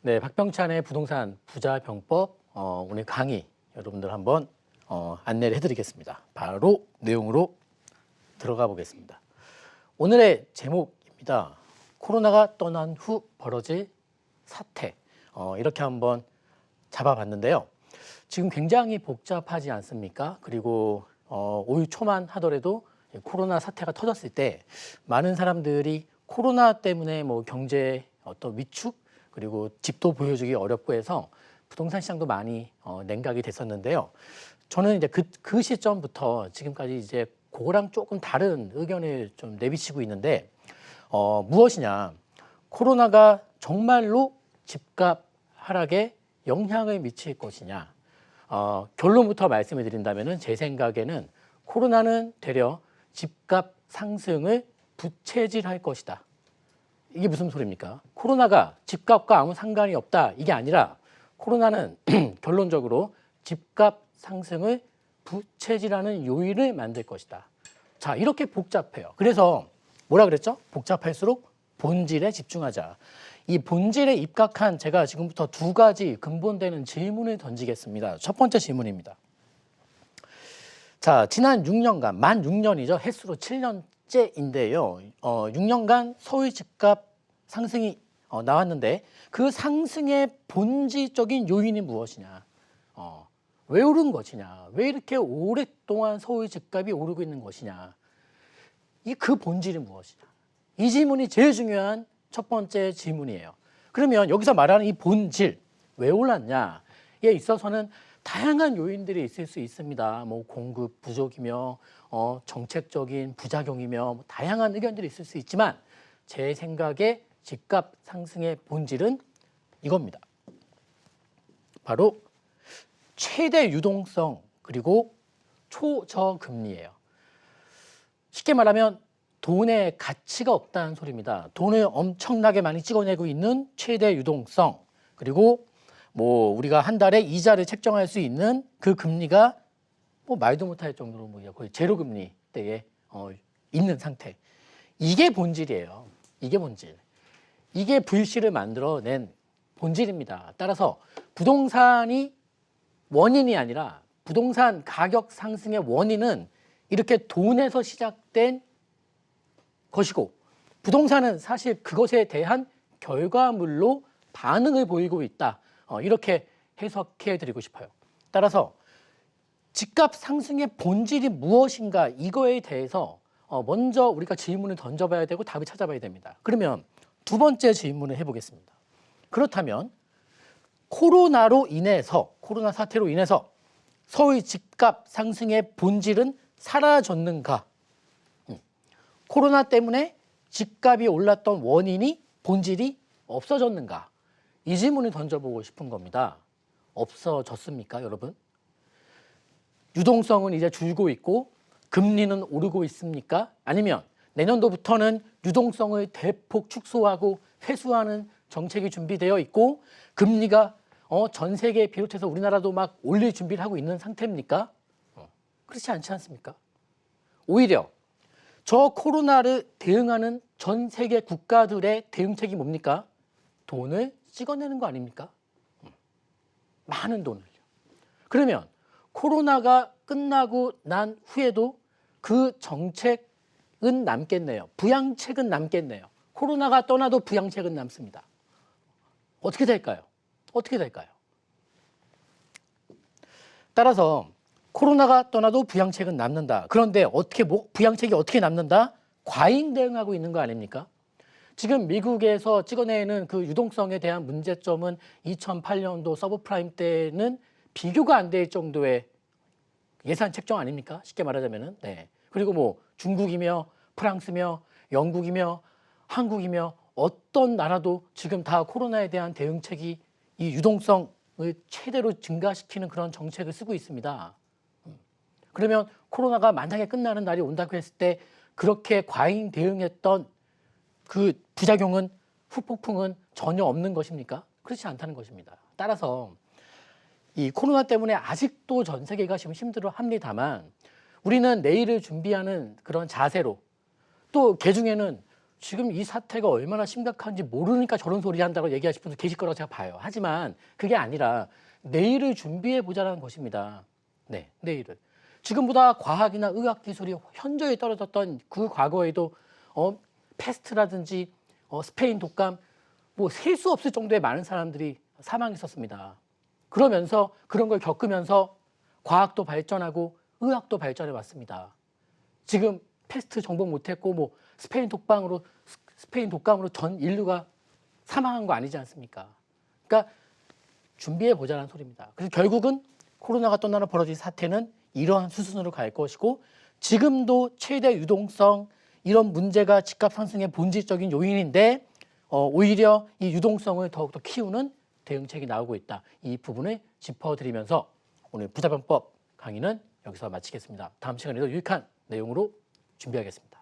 네, 박병찬의 부동산 부자 병법 어, 오늘 강의 여러분들 한번 어, 안내를 해드리겠습니다. 바로 내용으로 들어가 보겠습니다. 오늘의 제목입니다. 코로나가 떠난 후 벌어질 사태 어, 이렇게 한번 잡아봤는데요. 지금 굉장히 복잡하지 않습니까? 그리고 어, 올 초만 하더라도 코로나 사태가 터졌을 때 많은 사람들이 코로나 때문에 뭐 경제 어떤 위축 그리고 집도 보여주기 어렵고 해서 부동산 시장도 많이 어, 냉각이 됐었는데요. 저는 이제 그, 그 시점부터 지금까지 이제 그거랑 조금 다른 의견을 좀 내비치고 있는데 어, 무엇이냐 코로나가 정말로 집값 하락에 영향을 미칠 것이냐 어, 결론부터 말씀을 드린다면은 제 생각에는 코로나는 되려 집값 상승을 부채질할 것이다. 이게 무슨 소리입니까? 코로나가 집값과 아무 상관이 없다. 이게 아니라 코로나는 결론적으로 집값 상승을 부채질하는 요인을 만들 것이다. 자, 이렇게 복잡해요. 그래서 뭐라 그랬죠? 복잡할수록 본질에 집중하자. 이 본질에 입각한 제가 지금부터 두 가지 근본되는 질문을 던지겠습니다. 첫 번째 질문입니다. 자, 지난 6년간, 만 6년이죠. 횟수로 7년 째인데요. 어, 6년간 서울 집값 상승이 어, 나왔는데 그 상승의 본질적인 요인이 무엇이냐? 어, 왜 오른 것이냐? 왜 이렇게 오랫동안 서울 집값이 오르고 있는 것이냐? 이 그 본질이 무엇이냐? 이 질문이 제일 중요한 첫 번째 질문이에요. 그러면 여기서 말하는 이 본질, 왜 올랐냐에 있어서는 다양한 요인들이 있을 수 있습니다. 뭐 공급 부족이며 어, 정책적인 부작용이며 뭐 다양한 의견들이 있을 수 있지만 제 생각에 집값 상승의 본질은 이겁니다. 바로 최대 유동성 그리고 초저금리예요. 쉽게 말하면 돈의 가치가 없다는 소리입니다. 돈을 엄청나게 많이 찍어내고 있는 최대 유동성 그리고 뭐 우리가 한 달에 이자를 책정할 수 있는 그 금리가 뭐 말도 못할 정도로 뭐 거의 제로 금리 때에 어, 있는 상태. 이게 본질이에요. 이게 본질. 이게 불씨를 만들어낸 본질입니다. 따라서 부동산이 원인이 아니라 부동산 가격 상승의 원인은 이렇게 돈에서 시작된 것이고 부동산은 사실 그것에 대한 결과물로 반응을 보이고 있다. 어, 이렇게 해석해 드리고 싶어요. 따라서 집값 상승의 본질이 무엇인가 이거에 대해서 어, 먼저 우리가 질문을 던져봐야 되고 답을 찾아봐야 됩니다. 그러면 두 번째 질문을 해보겠습니다. 그렇다면 코로나로 인해서 코로나 사태로 인해서 서울 집값 상승의 본질은 사라졌는가? 음. 코로나 때문에 집값이 올랐던 원인이 본질이 없어졌는가? 이 질문을 던져보고 싶은 겁니다. 없어졌습니까, 여러분? 유동성은 이제 줄고 있고 금리는 오르고 있습니까? 아니면 내년도부터는 유동성을 대폭 축소하고 회수하는 정책이 준비되어 있고 금리가 어, 전 세계 비롯해서 우리나라도 막 올릴 준비를 하고 있는 상태입니까? 어, 그렇지 않지 않습니까? 오히려 저 코로나를 대응하는 전 세계 국가들의 대응책이 뭡니까? 돈을 찍어내는 거 아닙니까? 음, 많은 돈을요. 그러면 코로나가 끝나고 난 후에도 그 정책은 남겠네요. 부양책은 남겠네요. 코로나가 떠나도 부양책은 남습니다. 어떻게 될까요? 어떻게 될까요? 따라서 코로나가 떠나도 부양책은 남는다. 그런데 어떻게 뭐, 부양책이 어떻게 남는다? 과잉 대응하고 있는 거 아닙니까? 지금 미국에서 찍어내는 그 유동성에 대한 문제점은 2008년도 서브프라임 때는 비교가 안 될 정도의 예산 책정 아닙니까? 쉽게 말하자면은. 네. 그리고 뭐 중국이며 프랑스며 영국이며 한국이며 어떤 나라도 지금 다 코로나에 대한 대응책이 이 유동성을 최대로 증가시키는 그런 정책을 쓰고 있습니다. 음. 그러면 코로나가 만약에 끝나는 날이 온다고 했을 때 그렇게 과잉 대응했던 그 부작용은 후폭풍은 전혀 없는 것입니까? 그렇지 않다는 것입니다. 따라서 이 코로나 때문에 아직도 전 세계가 지금 힘들어 합니다만 우리는 내일을 준비하는 그런 자세로 또 개중에는 지금 이 사태가 얼마나 심각한지 모르니까 저런 소리 한다고 얘기하실 분도 계실 거라고 제가 봐요. 하지만 그게 아니라 내일을 준비해 보자는 것입니다. 네, 내일을. 지금보다 과학이나 의학 기술이 현저히 떨어졌던 그 과거에도 어, 패스트라든지 어, 스페인 독감 뭐 셀 수 없을 정도의 많은 사람들이 사망했었습니다. 그러면서 그런 걸 겪으면서 과학도 발전하고 의학도 발전해 왔습니다. 지금 패스트 정복 못했고 뭐 스페인 독방으로 스- 스페인 독감으로 전 인류가 사망한 거 아니지 않습니까? 그러니까 준비해 보자는 소리입니다. 그래서 결국은 코로나가 또 나라 벌어진 사태는 이러한 수순으로 갈 것이고 지금도 최대 유동성 이런 문제가 집값 상승의 본질적인 요인인데 어, 오히려 이 유동성을 더욱더 키우는 대응책이 나오고 있다. 이 부분을 짚어드리면서 오늘 부자병법 강의는 여기서 마치겠습니다. 다음 시간에도 유익한 내용으로 준비하겠습니다.